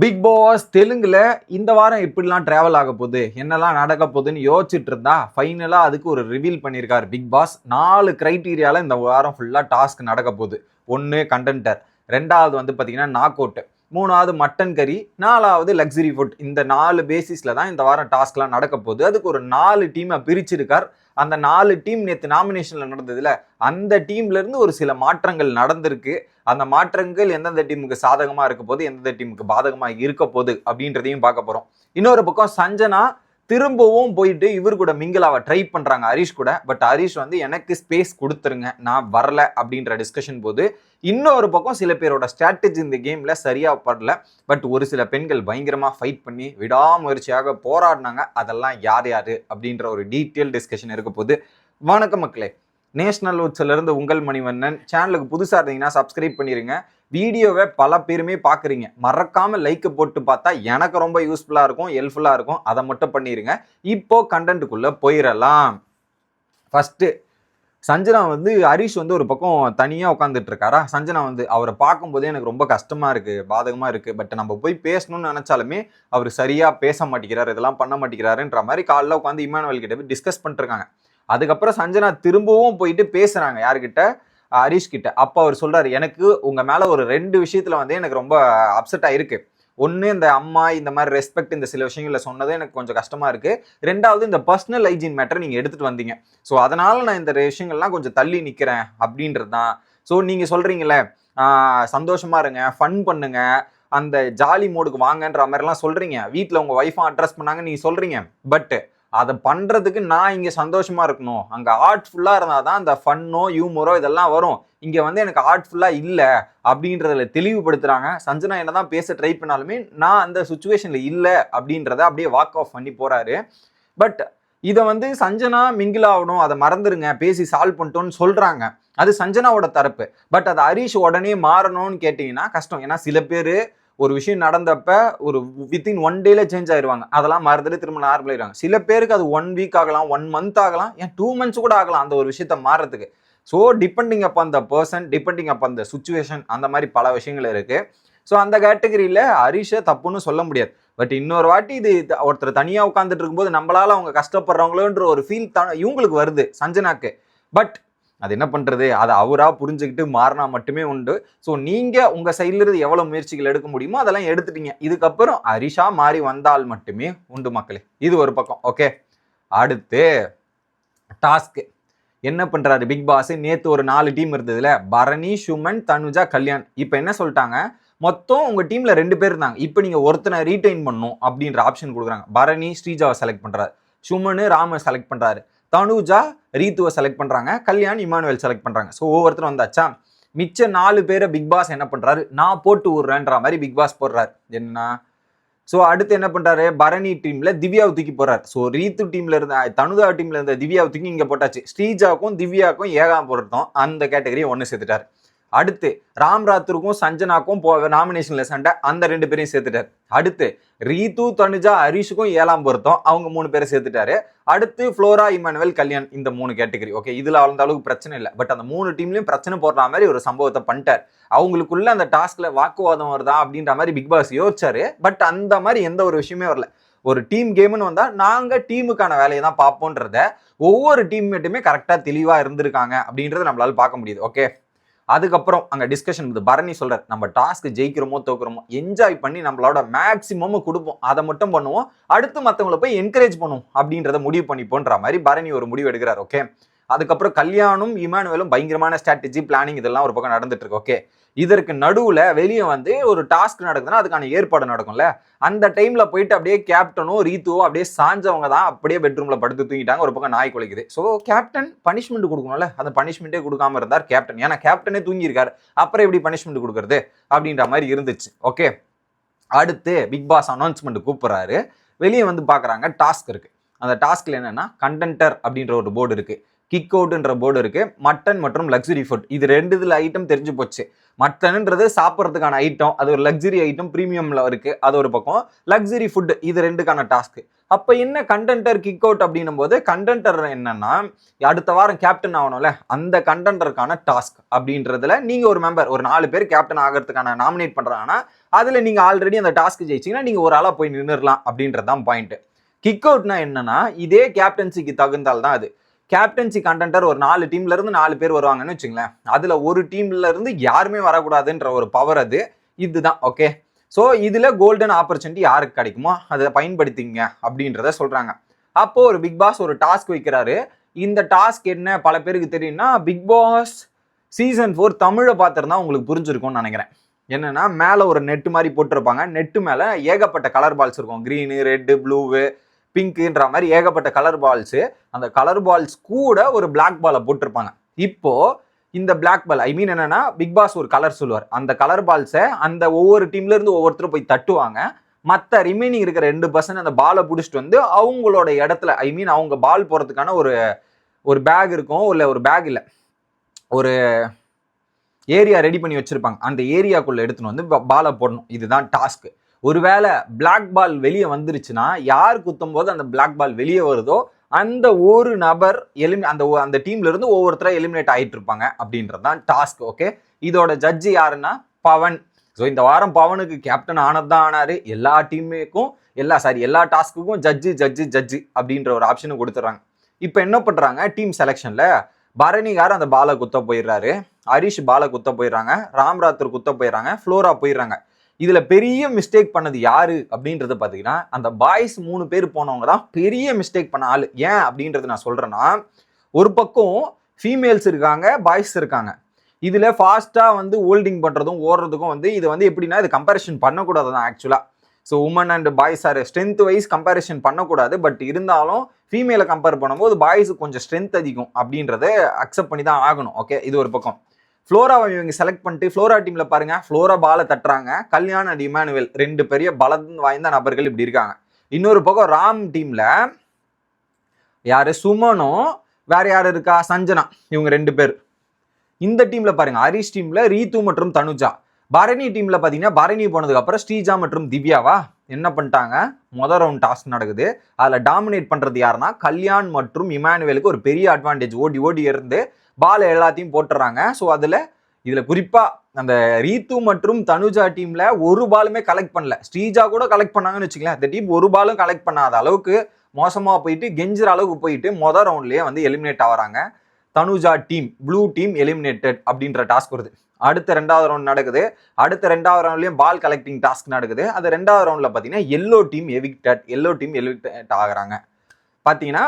Big pass தெலுங்குல இந்த வாரம் எப்படிலாம் டிராவல் ஆக போகுது என்னெல்லாம் நடக்க போகுதுன்னு யோசிச்சுட்டு இருந்தா ஃபைனலாக அதுக்கு ஒரு ரிவீல் பண்ணியிருக்காரு பிக் பாஸ் நாலு க்ரைட்டீரியாவில் இந்த வாரம் ஃபுல்லாக டாஸ்க் நடக்க போகுது. ஒன்று கண்டென்டர் ரெண்டாவது வந்து பார்த்தீங்கன்னா நாக் அவுட்டு மூணாவது மட்டன் கறி நாலாவது லக்ஸரி ஃபுட் இந்த நாலு பேசிஸில் தான் இந்த வாரம் டாஸ்க்லாம் நடக்க போகுது. அதுக்கு ஒரு நாலு டீமை பிரிச்சிருக்கார். அந்த நாலு டீம் நேற்று நாமினேஷனில் நடந்ததுல அந்த டீம்லேருந்து ஒரு சில மாற்றங்கள் நடந்திருக்கு. அந்த மாற்றங்கள் எந்தெந்த டீமுக்கு சாதகமாக இருக்க போது எந்தெந்த டீமுக்கு பாதகமாக இருக்க போகுது அப்படின்றதையும் பார்க்க போகிறோம் இன்னொரு பக்கம் சஞ்சனா திரும்பவும் போயிட்டு இவர் கூட மிங்கிளாவ ட்ரை பண்றாங்க ஹரிஷ் கூட. பட் ஹரிஷ் வந்து எனக்கு ஸ்பேஸ் கொடுத்துருங்க. நான் வரல அப்படின்ற டிஸ்கஷன் போது இன்னொரு பக்கம் சில பேரோட ஸ்ட்ராட்டஜி இந்த கேம்ல சரியா படல பட் ஒரு சில பெண்கள் பயங்கரமா ஃபைட் பண்ணி விடாமுயற்சியாக போராடினாங்க. அதெல்லாம் யார் யாரு அப்படின்ற ஒரு டீட்டெயில் டிஸ்கஷன் இருக்க போது வணக்கம் மக்களே. நேஷனல் உட்ஸ்ல இருந்து உங்கள் மணிவண்ணன். சேனலுக்கு புதுசாக இருந்தீங்கன்னா சப்ஸ்கிரைப் பண்ணிடுங்க வீடியோவை பல பேருமே பார்க்குறீங்க மறக்காமல் லைக்கை போட்டு பார்த்தா எனக்கு ரொம்ப யூஸ்ஃபுல்லாக இருக்கும் ஹெல்ப்ஃபுல்லாக இருக்கும். அதை மட்டும் பண்ணிடுங்க இப்போ கண்டென்ட்டுக்குள்ளே போயிடலாம் ஃபஸ்ட்டு சஞ்சனா வந்து ஹரிஷ் வந்து ஒரு பக்கம் தனியாக உட்காந்துட்டு இருக்காரா? சஞ்சனா வந்து அவரை பார்க்கும்போதே எனக்கு ரொம்ப கஷ்டமாக இருக்குது பாதகமாக இருக்குது பட் நம்ம போய் பேசணும்னு நினச்சாலுமே அவர் சரியாக பேச மாட்டேங்கிறார் இதெல்லாம் பண்ண மாட்டேங்கிறாருன்ற மாதிரி காலைல உட்காந்து இமானுவல் கிட்ட போய் டிஸ்கஸ் பண்ணிருக்காங்க அதுக்கப்புறம் சஞ்சனா திரும்பவும் போயிட்டு பேசுறாங்க யார்கிட்ட? ஹரிஷ் கிட்ட. அப்போ அவர் சொல்றாரு எனக்கு உங்க மேல ஒரு ரெண்டு விஷயத்துல வந்து எனக்கு ரொம்ப அப்செட் இருக்கு. ஒன்று இந்த அம்மா இந்த மாதிரி ரெஸ்பெக்ட் இந்த சில விஷயங்களை சொன்னது எனக்கு கொஞ்சம் கஷ்டமாக இருக்குது ரெண்டாவது இந்த பர்சனல் ஹைஜீன் மேட்டர் நீங்கள் எடுத்துகிட்டு வந்தீங்க. ஸோ அதனால் நான் இந்த விஷயங்கள்லாம் கொஞ்சம் தள்ளி நிற்கிறேன் அப்படின்றது தான். ஸோ நீங்கள் சொல்கிறீங்களே சந்தோஷமாக இருங்க ஃபன் பண்ணுங்க அந்த ஜாலி மோடுக்கு வாங்கன்ற மாதிரிலாம் சொல்கிறீங்க வீட்டில் உங்கள் ஒய்ஃபும் அட்ரஸ் பண்ணாங்க நீங்கள் சொல்கிறீங்க பட் அதை பண்ணுறதுக்கு நான் இங்கே சந்தோஷமாக இருக்கணும். அங்கே ஆர்ட்ஃபுல்லாக இருந்தால் தான் அந்த ஃபன்னோ ஹியூமரோ இதெல்லாம் வரும். இங்கே வந்து எனக்கு ஆர்ட்ஃபுல்லாக இல்லை அப்படின்றதுல தெளிவுபடுத்துகிறாங்க சஞ்சனா என்ன தான் பேச ட்ரை பண்ணாலுமே நான் அந்த சுச்சுவேஷனில் இல்லை அப்படின்றத அப்படியே வாக் ஆஃப் பண்ணி போகிறாரு பட் இதை வந்து சஞ்சனா மிங்கிள் ஆகணும் அதை மறந்துடுங்க பேசி சால்வ் பண்ணிட்டோன்னு சொல்கிறாங்க அது சஞ்சனாவோட தரப்பு. பட் அது ஹரிஷ் உடனே மாறணும்னு கேட்டிங்கன்னா கஷ்டம். ஏன்னா சில பேர் ஒரு விஷயம் நடந்தப்ப ஒரு வித்தின் ஒன் டேல சேஞ்ச் ஆயிருவாங்க. அதெல்லாம் மறந்துட்டு திரும்ப நார்மல் ஆயிடுவாங்க சில பேருக்கு அது ஒன் வீக் ஆகலாம் ஒன் மந்த் ஆகலாம் ஏன் டூ மந்த்ஸ் கூட ஆகலாம் அந்த ஒரு விஷயத்த மாறுறதுக்கு. So depending upon the person depending upon the situation அந்த மாதிரி பல விஷயங்கள் இருக்கு. ஸோ அந்த கேட்டகரியில் ஹரிஷை தப்புன்னு சொல்ல முடியாது. பட் இன்னொரு வாட்டி இது ஒருத்தர் தனியாக உட்காந்துட்டு இருக்கும்போது நம்மளால் அவங்க கஷ்டப்படுறவங்களோன்ற ஒரு ஃபீல் த இவங்களுக்கு வருது சஞ்சனாக்கு. பட் அது என்ன பண்றது? அதை அவராக புரிஞ்சுக்கிட்டு மாறினா மட்டுமே உண்டு. ஸோ நீங்க உங்க சைட்லேருந்து எவ்வளோ எவ்வளவு முயற்சிகள் எடுக்க முடியுமோ அதெல்லாம் எடுத்துட்டீங்க. இதுக்கப்புறம் அரிஷா மாறி வந்தால் மட்டுமே உண்டு மக்களே. இது ஒரு பக்கம். ஓகே அடுத்து டாஸ்க் என்ன பண்றாரு பிக் பாஸ்? நேத்து ஒரு நாலு டீம் இருந்ததுல பரணி சுமன் தனுஜா கல்யாண். இப்போ என்ன சொல்லிட்டாங்க? மொத்தம் உங்க டீம்ல ரெண்டு பேர் இருந்தாங்க. இப்போ நீங்க ஒருத்தனை ரீடைன் பண்ணும் அப்படின்ற ஆப்ஷன் கொடுக்குறாங்க. பரணி ஸ்ரீஜாவை செலக்ட் பண்றாரு. சுமனு ராம செலக்ட் பண்றாரு. தனுஜா ரீத்துவை செலக்ட் பண்ணுறாங்க கல்யாண் இமானுவேல் செலக்ட் பண்ணுறாங்க ஸோ ஒவ்வொருத்தரும் வந்தாச்சா? மிச்ச நாலு பேரை பிக் பாஸ் என்ன பண்ணுறாரு நான் போட்டு விடுறேன்ற மாதிரி பிக் பாஸ் போடுறாரு. என்ன ஸோ அடுத்து என்ன பண்ணுறாரு பரணி டீமில் திவ்யாவை தூக்கி போடுறாரு. ஸோ ரீத்து டீமில் இருந்த தனுதா டீமில் இருந்த திவ்யாவை தூக்கி இங்கே போட்டாச்சு. ஸ்ரீஜாவுக்கும் திவ்யாவுக்கும் ஏகாம் போடுறதும் அந்த கேட்டகரியை ஒன்று சேர்த்துட்டாரு. அடுத்து ராம் ராத்தருக்கும் சஞ்சனாக்கும் போ நாமினேஷன்ல சண்டை அந்த ரெண்டு பேரையும் சேர்த்துட்டாரு. அடுத்து ரீது தனுஜா ஹரிஷுக்கும் ஏழாம் பொருத்தம் அவங்க மூணு பேரை சேர்த்துட்டாரு. அடுத்து ஃப்ளோரா இமானுவல் கல்யாண் இந்த மூணு கேட்டகரி. ஓகே இதுல வளர்ந்த அளவுக்கு பிரச்சனை இல்லை. பட் அந்த மூணு டீம்லயும் பிரச்சனை போடுற மாதிரி ஒரு சம்பவத்தை பண்ணிட்டார். அவங்களுக்குள்ள அந்த டாஸ்க்ல வாக்குவாதம் வருதா அப்படின்ற மாதிரி பிக் பாஸ் யோசிச்சாரு. பட் அந்த மாதிரி எந்த ஒரு விஷயமே வரல. ஒரு டீம் கேம்னு வந்தால் நாங்கள் டீமுக்கான வேலையை தான் பார்ப்போன்றத ஒவ்வொரு டீம்மேட்டுமே கரெக்டாக தெளிவாக இருந்திருக்காங்க அப்படின்றத நம்மளால் பார்க்க முடியுது. ஓகே அதுக்கப்புறம் அங்கே டிஸ்கஷன் இது பரணி சொல்றாரு நம்ம டாஸ்க் ஜெயிக்கிறோமோ தோக்குறோமோ என்ஜாய் பண்ணி நம்மளோட மேக்சிமம் கொடுப்போம். அதை மட்டும் பண்ணுவோம். அடுத்து மற்றவங்களை போய் என்கரேஜ் பண்ணுவோம் அப்படின்றத முடிவு பண்ணிப்போன்ற மாதிரி பரணி ஒரு முடிவு எடுக்கிறார் ஓகே அதுக்கப்புறம் கல்யாணும் இமானுவேலும் பயங்கரமான ஸ்ட்ராட்டஜி பிளானிங் இதெல்லாம் ஒரு பக்கம் நடந்துட்டு இருக்கு ஓகே இதற்கு நடுவில் வெளியே வந்து ஒரு டாஸ்க் நடக்குதுன்னா அதுக்கான ஏற்பாடு நடக்கும்ல? அந்த டைமில் போயிட்டு அப்படியே கேப்டனோ ரீத்துவோ அப்படியே சாஞ்சவங்க தான் அப்படியே பெட்ரூமில் படுத்து தூங்கிட்டாங்க ஒரு பக்கம் நாய் குலைக்குது. ஸோ கேப்டன் பனிஷ்மெண்ட் கொடுக்கணும்ல? அந்த பனிஷ்மெண்ட்டே கொடுக்காம இருந்தார் கேப்டன் ஏன்னா கேப்டனே தூங்கியிருக்காரு. அப்புறம் எப்படி பனிஷ்மெண்ட் கொடுக்கறது? அப்படின்ற மாதிரி இருந்துச்சு ஓகே அடுத்து பிக் பாஸ் அனௌன்ஸ்மெண்ட் கூப்பிட்றாரு. வெளியே வந்து பார்க்குறாங்க டாஸ்க் இருக்குது அந்த டாஸ்கில் என்னென்னா கண்டென்டர் அப்படின்ற ஒரு போர்டு இருக்குது கிக் அவுட்ன்ற போர்டு இருக்குது மட்டன் மற்றும் லக்ஸுரி ஃபுட் இது ரெண்டு இதில் ஐட்டம் தெரிஞ்சு போச்சு. மட்டன்ன்றது சாப்பிட்றதுக்கான ஐட்டம் அது ஒரு லக்ஸுரி ஐட்டம் ப்ரீமியமில் இருக்குது அது ஒரு பக்கம். லக்ஸுரி ஃபுட் இது ரெண்டுக்கான டாஸ்க் அப்போ என்ன கண்டென்டர் கிக் அவுட் அப்படின்னும் போது கண்டென்டர் என்னன்னா அடுத்த வாரம் கேப்டன் ஆகணும்ல. அந்த கண்டென்டருக்கான டாஸ்க் அப்படின்றதுல நீங்கள் ஒரு மெம்பர் ஒரு நாலு பேர் கேப்டன் ஆகிறதுக்கான நாமினேட் பண்ணுறாங்கன்னா அதில் நீங்கள் ஆல்ரெடி அந்த டாஸ்க் ஜெயிச்சிங்கன்னா நீங்கள் ஒரு ஆளாக போய் நின்றுடலாம் அப்படின்றது தான் பாயிண்ட்டு கிக் அவுட்னா என்னன்னா இதே கேப்டன்சிக்கு தகுந்தால் தான் அது. கேப்டன்சி கண்டென்டர் ஒரு நாலு டீம்ல இருந்து நாலு பேர் வருவாங்கன்னு வச்சுங்களேன். அதுல ஒரு டீம்ல இருந்து யாருமே வரக்கூடாதுன்ற ஒரு பவர் அது. இதுதான் ஓகே ஸோ இதுல கோல்டன் ஆப்பர்ச்சுனிட்டி யாருக்கு கிடைக்குமோ அதை பயன்படுத்திங்க அப்படின்றத சொல்றாங்க. அப்போ ஒரு பிக் பாஸ் ஒரு டாஸ்க் வைக்கிறாரு. இந்த டாஸ்க் என்ன பல பேருக்கு தெரியும்னா பிக் பாஸ் சீசன் ஃபோர் தமிழை பார்த்துருந்தா உங்களுக்கு புரிஞ்சிருக்கும்னு நினைக்கிறேன். என்னன்னா மேலே ஒரு நெட்டு மாதிரி போட்டிருப்பாங்க. நெட்டு மேலே ஏகப்பட்ட கலர் பால்ஸ் இருக்கும். க்ரீனு ரெட்டு ப்ளூவு பிங்க்குன்ற மாதிரி ஏகப்பட்ட கலர் பால்ஸு அந்த கலர் பால்ஸ் கூட ஒரு பிளாக் பாலை போட்டிருப்பாங்க. இப்போ இந்த பிளாக் பால் ஐ மீன் என்னன்னா பிக் பாஸ் ஒரு கலர் சொல்லுவார். அந்த கலர் பால்ஸை அந்த ஒவ்வொரு டீம்ல இருந்து ஒவ்வொருத்தரும் போய் தட்டுவாங்க. மற்ற ரிமைனிங் இருக்கிற ரெண்டு பர்சன்ட் அந்த பாலை பிடிச்சிட்டு வந்து அவங்களோட இடத்துல ஐ மீன் அவங்க பால் போகிறதுக்கான ஒரு ஒரு பேக் இருக்கும். இல்லை ஒரு பேக் இல்லை. ஒரு ஏரியா ரெடி பண்ணி வச்சுருப்பாங்க. அந்த ஏரியாக்குள்ளே எடுத்துன்னு வந்து பாலை போடணும். இதுதான் டாஸ்க்கு ஒருவேளை பிளாக் பால் வெளியே வந்துருச்சுன்னா யார் குத்தும் போது அந்த பிளாக் பால் வெளியே வருதோ அந்த ஒரு நபர் எலிமி அந்த அந்த டீம்ல இருந்து எலிமினேட் ஆகிட்டு இருப்பாங்க அப்படின்றது தான் டாஸ்க் ஓகே இதோட ஜட்ஜி யாருன்னா பவன். ஸோ இந்த வாரம் பவனுக்கு கேப்டன் ஆனது தான் ஆனாரு. எல்லா டீமுக்கும் எல்லா சாரி எல்லா டாஸ்க்குக்கும் ஜட்ஜி ஜட்ஜி ஜட்ஜி அப்படின்ற ஒரு ஆப்ஷனும் கொடுத்துட்றாங்க. இப்போ என்ன பண்ணுறாங்க டீம் செலெக்ஷனில் பரணிகார் அந்த பாலை குத்த போயிடுறாரு? ஹரிஷ் பாலை குத்த போயிடுறாங்க. ராம்ராத்தர் குத்த போயிடுறாங்க. ஃப்ளோரா போயிடுறாங்க. இதுல பெரிய மிஸ்டேக் பண்ணது யாரு அப்படின்றத பாத்தீங்கன்னா அந்த பாய்ஸ் மூணு பேர் போனவங்க தான் பெரிய மிஸ்டேக் பண்ண ஆள். ஏன் அப்படின்றது நான் சொல்றேன்னா ஒரு பக்கம் ஃபீமேல்ஸ் இருக்காங்க பாய்ஸ் இருக்காங்க. இதுல ஃபாஸ்டா வந்து ஹோல்டிங் பண்றதும் ஓடுறதுக்கும் வந்து இது வந்து எப்படின்னா இது கம்பேரிஷன் பண்ணக்கூடாது தான் ஆக்சுவலா so women and boys are strength wise comparison பண்ணக்கூடாது. பட் இருந்தாலும் ஃபீமேலை கம்பேர் பண்ணும்போது பாய்ஸுக்கு கொஞ்சம் ஸ்ட்ரென்த் அதிகம் அப்படின்றத அக்செப்ட் பண்ணி தான் ஆகணும். ஓகே இது ஒரு பக்கம். ஃப்ளோராவை இவங்க செலக்ட் பண்ணிட்டு ஃப்ளோரா டீமில் பாருங்கள் ஃப்ளோரா பாலை தட்டுறாங்க. கல்யாண அண்ட் இமானுவேல் ரெண்டு பெரிய பலம் வாய்ந்த நபர்கள் இப்படி இருக்காங்க. இன்னொரு பக்கம் ராம் டீமில் யார்? சுமனும் வேற யார் இருக்கா? சஞ்சனா இவங்க ரெண்டு பேர். இந்த டீமில் பாருங்கள் ஹரிஷ் டீமில் ரீத்து மற்றும் தனுஜா பரணி டீமில் பார்த்தீங்கன்னா பரணி போனதுக்கப்புறம் ஸ்ரீஜா மற்றும் திவ்யாவா என்ன பண்ணிட்டாங்க? மொதல் ரவுண்ட் டாஸ்க் நடக்குது. அதில் டாமினேட் பண்ணுறது யாருன்னா கல்யாண் மற்றும் இமானுவேலுக்கு ஒரு பெரிய அட்வான்டேஜ் ஓடி ஓடி இருந்து பால் எல்லாத்தையும் போட்டுறாங்க. ஸோ அதில் இதில் குறிப்பாக அந்த ரீத்து மற்றும் தனுஜா டீமில் ஒரு பாலுமே கலெக்ட் பண்ணல. ஸ்ரீஜா கூட கலெக்ட் பண்ணாங்கன்னு வச்சுக்கலாம் இந்த டீம் ஒரு பாலும் கலெக்ட் பண்ணாத அளவுக்கு மோசமாக போயிட்டு கெஞ்சுற அளவுக்கு போயிட்டு மொதல் ரவுண்ட்லேயே வந்து எலிமினேட் ஆகிறாங்க. Tanuja team blue team eliminated அப்படின்ற டாஸ்க் வருது. அடுத்த ரெண்டாவது ரவுண்ட் நடக்குது. அடுத்த ரெண்டாவது ரவுண்ட்லயும் பால் கலெக்டிங் டாஸ்க் நடக்குது. அது ரெண்டாவது ரவுண்ட்ல பாத்தீங்கன்னா yellow team evicted yellow team evicted ஆகுறாங்க. பாத்தீங்கன்னா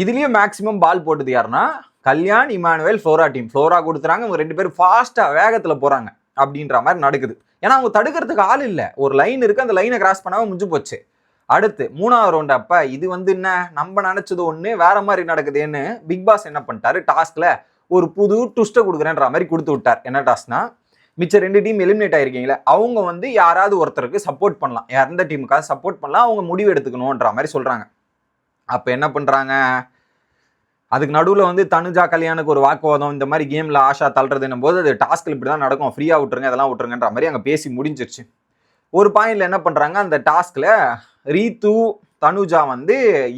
இதுலயும் மேக்ஸிமம் பால் போட்டது யாருன்னா Kalyan Emmanuel Flora team. Flora கொடுத்துறாங்க. இவங்க ரெண்டு பேரும் ஃபாஸ்ட்டாக வேகத்துல போறாங்க அப்படின்ற மாதிரி நடக்குது. ஏன்னா அவங்க தடுக்கிறதுக்கு ஆள் இல்லை. ஒரு லைன் இருக்கு. அந்த லைனை கிராஸ் பண்ணாம முடிஞ்சு போச்சு. அடுத்து மூணாவது ரவுண்ட் அப்ப இது வந்து என்ன? நம்ம நினைச்சது ஒண்ணு வேற மாதிரி நடக்குதுன்னு பிக் பாஸ் என்ன பண்ணிட்டாரு? டாஸ்க்ல ஒரு புது ட்விஸ்ட்டை கொடுக்குறேன்ற மாதிரி கொடுத்து விட்டார். என்ன டாஸ்க்னா மிச்ச ரெண்டு டீம் எலிமினேட் ஆயிருக்கீங்களே அவங்க வந்து யாராவது ஒருத்தருக்கு சப்போர்ட் பண்ணலாம். எந்த டீமுக்காக சப்போர்ட் பண்ணலாம் அவங்க முடிவு எடுத்துக்கணுன்ற மாதிரி சொல்றாங்க. அப்ப என்ன பண்றாங்க? அதுக்கு நடுவில் வந்து தனுஜா கல்யாணுக்கு ஒரு வாக்குவாதம் இந்த மாதிரி கேமில் ஆஷா தள்ளுறதுன்னும் போது அது டாஸ்க்கில் இப்படி தான் நடக்கும். ஃப்ரீயாக விட்டுருங்க இதெல்லாம் விட்டுருங்கன்ற மாதிரி அங்கே பேசி முடிஞ்சிருச்சு. ஒரு பாயிண்ட்ல என்ன பண்ணுறாங்க அந்த டாஸ்கில் ரீத்து தனுஜா வந்து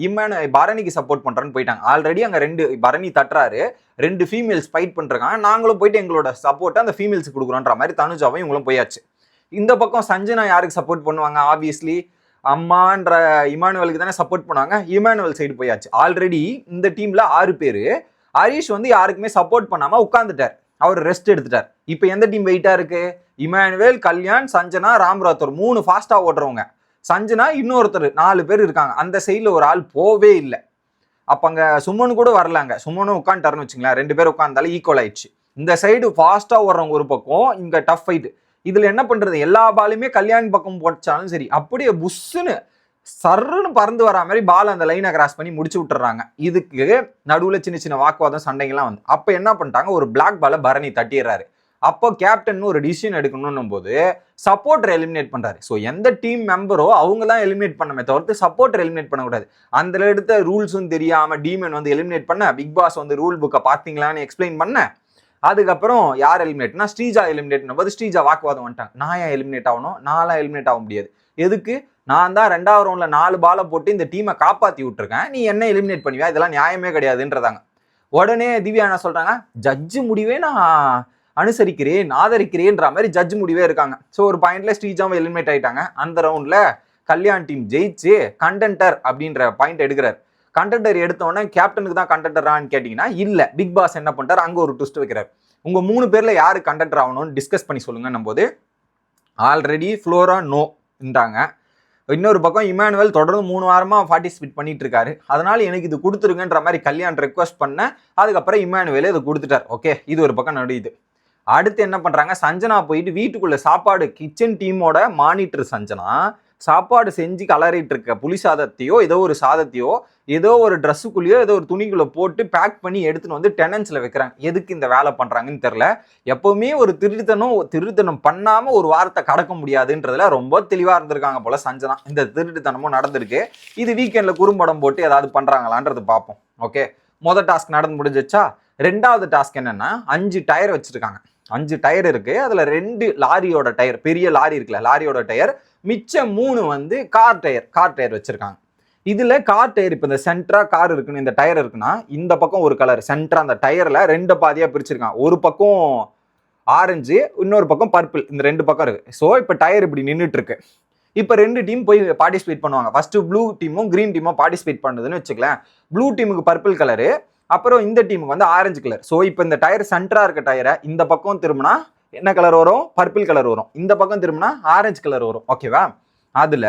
இம்மன் பரணிக்கு சப்போர்ட் பண்ணுறேன்னு போயிட்டாங்க. ஆல்ரெடி அங்கே ரெண்டு பரணி தட்டுறாரு. ரெண்டு ஃபீமேல்ஸ் ஃபைட் பண்ணுறாங்க நாங்களும் போயிட்டு எங்களோட சப்போர்ட்டை அந்த ஃபீமேல்ஸ் கொடுக்குறோன்ற மாதிரி தனுஜாவும் இவங்களும் போயாச்சு. இந்த பக்கம் சஞ்சனா யாருக்கு சப்போர்ட் பண்ணுவாங்க? ஆப்வியஸ்லி அம்மான்ற இமானுவலுக்கு தானே சப்போர்ட் பண்ணுவாங்க. இமானுவல் சைடு போயாச்சு. ஆல்ரெடி இந்த டீம்ல ஆறு பேர். ஹரிஷ் வந்து யாருக்குமே சப்போர்ட் பண்ணாம உட்காந்துட்டார் அவர் ரெஸ்ட் எடுத்துட்டார். இப்போ எந்த டீம் வெயிட்டாக இருக்கு? இமானுவேல் கல்யாண் சஞ்சனா ராம்ராத்தர் மூணு ஃபாஸ்ட்டாக ஓடுறவங்க சஞ்சனா இன்னொருத்தர் நாலு பேர் இருக்காங்க. அந்த சைடில் ஒரு ஆள் போவே இல்லை. அப்போ அங்கே சும்மனு கூட வரலாங்க சுமனும் உட்காந்துட்டாருன்னு வச்சுங்களேன் ரெண்டு பேர் உட்காந்தாலும் ஈக்குவல் ஆயிடுச்சு. இந்த சைடு ஃபாஸ்ட்டாக ஓடுறவங்க ஒரு பக்கம் இங்கே டஃப் ஃபைட்டு இதில் என்ன பண்ணுறது எல்லா பாலுமே கல்யாண் பக்கம் போட்டாலும் சரி அப்படியே புஷ்ஷுன்னு சர்ன்னு பறந்து வரா மாதிரி பால் அந்த லைனை கிராஸ் பண்ணி முடிச்சு விட்டுறாங்க. இதுக்கு நடுவில் சின்ன சின்ன வாக்குவாதம் சண்டைகள்லாம் வந்து. அப்போ என்ன பண்ணிட்டாங்க? ஒரு பிளாக் பாலை பரணி தட்டிடுறாரு. அப்போ கேப்டன் ஒரு டிசிஷன் எடுக்கணும்னும் போது சப்போர்ட்டர் எலிமினேட் பண்ணுறாரு ஸோ எந்த டீம் மெம்பரோ அவங்க தான் எலிமினேட் பண்ணமே தவிர்த்து சப்போர்ட்டர் எலிமினேட் பண்ணக்கூடாது. அந்த எடுத்த ரூல்ஸும் தெரியாமல் டீமன் வந்து எலிமினேட் பண்ண பிக் பாஸ் வந்து ரூல் புக்கை பார்த்தீங்களான்னு எக்ஸ்பிளைன் பண்ண அதுக்கப்புறம் யார் எலிமினேட்னா ஸ்ரீஜா எலிமினேட் போது ஸ்ரீஜா வாக்குவாதம் வந்துட்டாங்க நான் ஏன் எலிமினேட் ஆகணும்? நான்லாம் எலிமினேட் ஆக முடியாது. எதுக்கு? நான் தான் ரெண்டாவது ரவுண்டில் நாலு பாலை போட்டு இந்த டீமை காப்பாற்றி விட்டுருக்கேன். நீ என்ன எலிமினேட் பண்ணுவியா? இதெல்லாம் நியாயமே கிடையாதுன்றதாங்க உடனே திவ்யா என்ன சொல்கிறாங்க ஜட்ஜு முடிவே நான் அனுசரிக்கிறேன் ஆதரிக்கிறேன்ற மாதிரி ஜட்ஜ் முடிவே இருக்காங்க. ஸோ ஒரு பாயிண்ட்ல ஸ்ரீஜாவும் எலிமினேட் ஆயிட்டாங்க. அந்த ரவுண்டில் கல்யாண் டீம் ஜெயிச்சு கண்டென்டர் அப்படின்ற பாயிண்ட் எடுக்கிறார். கண்டென்டர் எடுத்தோடனே கேப்டனுக்கு தான் கண்டென்டரான்னு கேட்டிங்கன்னா இல்லை. பிக் பாஸ் என்ன பண்ணுறாரு அங்கே ஒரு ட்விஸ்ட் வைக்கிறார். உங்கள் மூணு பேரில் யார் கண்டென்டர் ஆகணும்னு டிஸ்கஸ் பண்ணி சொல்லுங்கன்னும் போது ஆல்ரெடி ஃப்ளோரா நோன்றாங்க இன்னொரு பக்கம் இமானுவல் தொடர்ந்து மூணு வாரமாக பார்ட்டிசிபேட் பண்ணிட்டு இருக்காரு அதனால எனக்கு இது கொடுத்துருங்கன்ற மாதிரி கல்யாண் ரெக்வஸ்ட் பண்ண அதுக்கப்புறம் இமானுவேல் இதை கொடுத்துட்டார். ஓகே இது ஒரு பக்கம் நடியுது அடுத்து என்ன பண்ணுறாங்க சஞ்சனா போயிட்டு வீட்டுக்குள்ளே சாப்பாடு கிச்சன் டீமோட மானிட்டர் சஞ்சனா சாப்பாடு செஞ்சு கலரிட்டு இருக்க புளி சாதத்தையோ ஏதோ ஒரு சாதத்தையோ ஏதோ ஒரு ட்ரெஸ்ஸுக்குள்ளேயோ ஏதோ ஒரு துணிக்குள்ளே போட்டு பேக் பண்ணி எடுத்துன்னு வந்து டெனன்ஸில் வைக்கிறாங்க. எதுக்கு இந்த வேலை பண்ணுறாங்கன்னு தெரில எப்போவுமே ஒரு திருத்தனம் திருத்தனம் பண்ணாமல் ஒரு வாரத்தை கடக்க முடியாதுன்றதுல ரொம்ப தெளிவாக இருந்திருக்காங்க போல சஞ்சனா. இந்த திருட்டுத்தனமும் நடந்திருக்கு. இது வீக்கெண்டில் குறும்படம் போட்டு ஏதாவது பண்ணுறாங்களான்றது பார்ப்போம் ஓகே மொதல் டாஸ்க் நடந்து முடிஞ்சிச்சா? ரெண்டாவது டாஸ்க் என்னென்னா அஞ்சு டயர் வச்சுருக்காங்க. அஞ்சு டயர் இருக்குது அதில் ரெண்டு லாரியோட டயர் பெரிய லாரி இருக்குல்ல லாரியோட டயர் மிச்சம் மூணு வந்து கார் டயர் கார் டயர் வச்சுருக்காங்க. இதில் கார் டயர் இப்போ இந்த சென்ட்ராக கார் இருக்குன்னு இந்த டயர் இருக்குன்னா இந்த பக்கம் ஒரு கலர் சென்ட்ராக அந்த டயரில் ரெண்டு பாதியாக பிரிச்சிருக்காங்க. ஒரு பக்கம் ஆரஞ்சு இன்னொரு பக்கம் பர்பிள் இந்த ரெண்டு பக்கம் இருக்குது ஸோ இப்போ டயர் இப்படி நின்றுட்டுருக்கு இப்போ ரெண்டு டீம் போய் பார்ட்டிசிபேட் பண்ணுவாங்க. ஃபஸ்ட்டு ப்ளூ டீமும் க்ரீன் டீமும் பார்ட்டிசிபேட் பண்ணுதுன்னு வச்சுக்கலாம் ப்ளூ டீமுக்கு பர்பிள் கலரு அப்புறம் இந்த டீமுக்கு வந்து ஆரஞ்சு கலர் ஸோ இப்போ இந்த டயர் சென்ட்ராக இருக்க டயரை இந்த பக்கம் திரும்பினா என்ன கலர் வரும்? பர்பிள் கலர் வரும். இந்த பக்கம் திரும்பினா ஆரஞ்சு கலர் வரும். ஓகேவா அதில்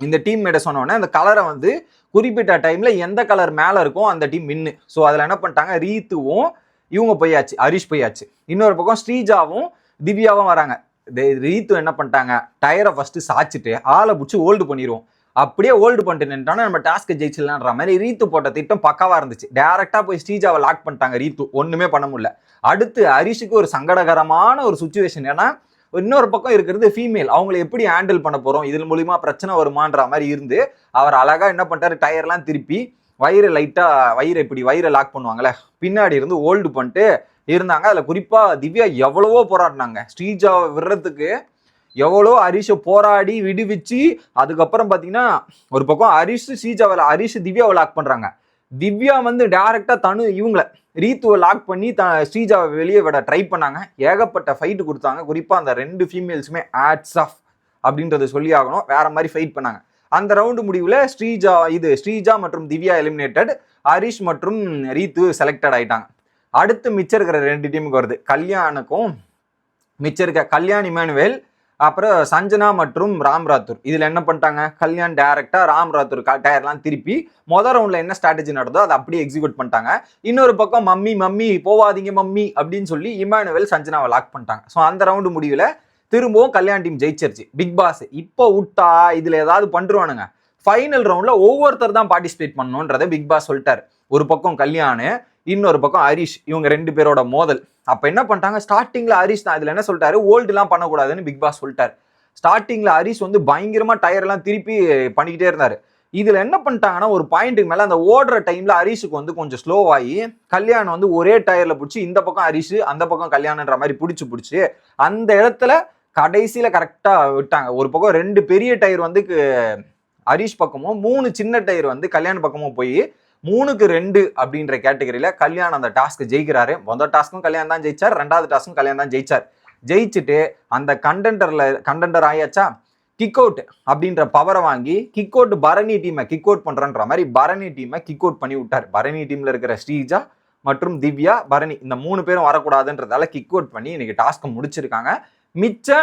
இந்த டீம் மேட சொன்னோடனே அந்த கலரை வந்து குறிப்பிட்ட டைமில் எந்த கலர் மேலே இருக்கோ அந்த டீம் வின்னு ஸோ அதில் என்ன பண்ணிட்டாங்க? ரீத்துவும் இவங்க போயாச்சு ஹரிஷ் போயாச்சு. இன்னொரு பக்கம் ஸ்ரீஜாவும் திவ்யாவும் வராங்க. ரீத்து என்ன பண்ணிட்டாங்க? டயரை ஃபஸ்ட்டு சாய்ச்சிட்டு ஆளை பிடிச்சி ஓல்டு பண்ணிடுவோம் அப்படியே ஓல்டு பண்ணிட்டு நின்றானா நம்ம டாஸ்க் ஜெயிச்சிடலான்ற மாதிரி ரீத்து போட்ட திட்டம் பக்காவாக இருந்துச்சு. டேரெக்டாக போய் ஸ்ரீஜாவை லாக் பண்ணிட்டாங்க ரீத்து. ஒன்றுமே பண்ண முடியல. அடுத்து ஹரிஷுக்கு ஒரு சங்கடகரமான ஒரு சுச்சுவேஷன் ஏன்னா இன்னொரு பக்கம் இருக்கிறது ஃபீமேல் அவங்களை எப்படி ஹேண்டில் பண்ண போகிறோம் இதன் மூலிமா பிரச்சனை வருமான்ற மாதிரி இருந்து அவர் அழகாக என்ன பண்ணிட்டாரு? டயர்லாம் திருப்பி வயிறு லைட்டாக வயிறு இப்படி வயிறை லாக் பண்ணுவாங்களே பின்னாடி இருந்து ஓல்டு பண்ணிட்டு இருந்தாங்க. அதில் குறிப்பாக திவ்யா எவ்வளவோ போராடினாங்க. ஸ்ரீஜாவை விடுறதுக்கு எவ்வளோ ஹரிஷை போராடி விடுவிச்சு அதுக்கப்புறம் பார்த்தீங்கன்னா ஒரு பக்கம் ஹரிஷ் ஸ்ரீஜாவில் ஹரிஷ் திவ்யாவை லாக் பண்ணுறாங்க திவ்யா வந்து டேரெக்டாக தனு இவங்களை ரீத்துவை லாக் பண்ணி த ஸ்ரீஜாவை வெளியே விட ட்ரை பண்ணாங்க. ஏகப்பட்ட ஃபைட்டு கொடுத்தாங்க. குறிப்பாக அந்த ரெண்டு ஃபீமேல்ஸுமே ஆட்ஸ் ஆஃப் அப்படின்றத சொல்லி ஆகணும். வேற மாதிரி ஃபைட் பண்ணாங்க. அந்த ரவுண்டு முடிவில் ஸ்ரீஜா இது ஸ்ரீஜா மற்றும் திவ்யா எலிமினேட்டட் ஹரிஷ் மற்றும் ரீத்து செலக்டட் ஆயிட்டாங்க. அடுத்து மிச்சம் இருக்கிற ரெண்டு டீமுக்கு வருது. கல்யாணுக்கும் மிச்சம் இருக்க கல்யாண் இமானுவேல் அப்புறம் சஞ்சனா மற்றும் ராம் ராத்தூர். என்ன பண்ணிட்டாங்க? கல்யாண் டேரெக்டாக ராம் ராத்தூர் டயர்லாம் திருப்பி மொதல் ரவுண்டில் என்ன ஸ்ட்ராட்டஜி நடந்தோ அதை அப்படியே எக்ஸிக்யூட் பண்ணிட்டாங்க. இன்னொரு பக்கம் மம்மி மம்மி போவாதீங்க மம்மி அப்படின்னு சொல்லி இமானுவேல் சஞ்சனாவை லாக் பண்ணிட்டாங்க. ஸோ அந்த ரவுண்டு முடிவில் திரும்பவும் கல்யாண் டீம் ஜெயிச்சிருச்சு. பிக் பாஸ் இப்போ விட்டா இதில் ஏதாவது பண்ருவானுங்க ஃபைனல் ரவுண்டில் ஒவ்வொருத்தர் தான் பார்ட்டிசிபேட் பண்ணணுன்றதை பிக் பாஸ் சொல்லிட்டார். ஒரு பக்கம் கல்யாணு இன்னொரு பக்கம் ஹரிஷ் இவங்க ரெண்டு பேரோட மோதல். அப்போ என்ன பண்ணிட்டாங்க? ஸ்டார்டிங்கில் ஹரிஷ் தான். இதில் என்ன சொல்லிட்டாரு? ஓல்டுலாம் பண்ணக்கூடாதுன்னு பிக் பாஸ் சொல்லிட்டார். ஸ்டார்டிங்கில் ஹரிஷ் வந்து பயங்கரமாக டயர்லாம் திருப்பி பண்ணிக்கிட்டே இருந்தார். இதில் என்ன பண்ணிட்டாங்கன்னா ஒரு பாயிண்ட்டுக்கு மேலே அந்த ஓடுற டைமில் ஹரிஷுக்கு வந்து கொஞ்சம் ஸ்லோவாகி கல்யாணம் வந்து ஒரே டயரில் பிடிச்சி இந்த பக்கம் ஹரிஷ் அந்த பக்கம் கல்யாணன்ற மாதிரி பிடிச்சி பிடிச்சி அந்த இடத்துல கடைசியில் கரெக்டாக விட்டாங்க. ஒரு பக்கம் ரெண்டு பெரிய டயர் வந்து ஹரிஷ் பக்கமும் மூணு சின்ன டயர் வந்து கல்யாண பக்கமும் போய் மூணுக்கு ரெண்டு அப்படின்ற கேட்டகரியில கல்யாணம் அந்த டாஸ்க் ஜெயிக்கிறாரு. முதல் டாஸ்க்கும் கல்யாணம் தான் ஜெயிச்சார். ரெண்டாவது டாஸ்க்கும் கல்யாணம் தான் ஜெயிச்சார். ஜெயிச்சுட்டு அந்த கண்டென்டர்ல கண்டென்டர் ஆயாச்சா? கிக் அவுட் அப்படின்ற பவரை வாங்கி கிக் அவுட் பரணி டீமை கிக் அவுட் பண்றன்ற மாதிரி பரணி டீமை கிக் அவுட் பண்ணி விட்டார். பரணி டீம்ல இருக்கிற ஸ்ரீஜா மற்றும் திவ்யா பரணி இந்த மூணு பேரும் வரக்கூடாதுன்றதால கிக் அவுட் பண்ணி இன்னைக்கு டாஸ்க்கை முடிச்சிருக்காங்க. மிச்ச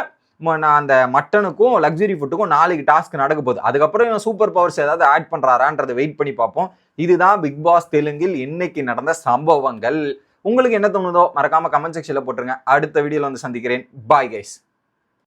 நான் அந்த மட்டனுக்கும் லக்ஸரி ஃபுட்டுக்கும் நாளைக்கு டாஸ்க் நடக்க போகுது. அதுக்கப்புறம் இவன் சூப்பர் பவர்ஸ் ஏதாவது ஆட் பண்ணுறாரான்றதை வெயிட் பண்ணி பார்ப்போம். இதுதான் பிக் பாஸ் தெலுங்கில் இன்னைக்கு நடந்த சம்பவங்கள். உங்களுக்கு என்ன தோணுதோ மறக்காம கமெண்ட் செக்ஷனில் போட்டுருங்க. அடுத்த வீடியோவில் வந்து சந்திக்கிறேன். Bye guys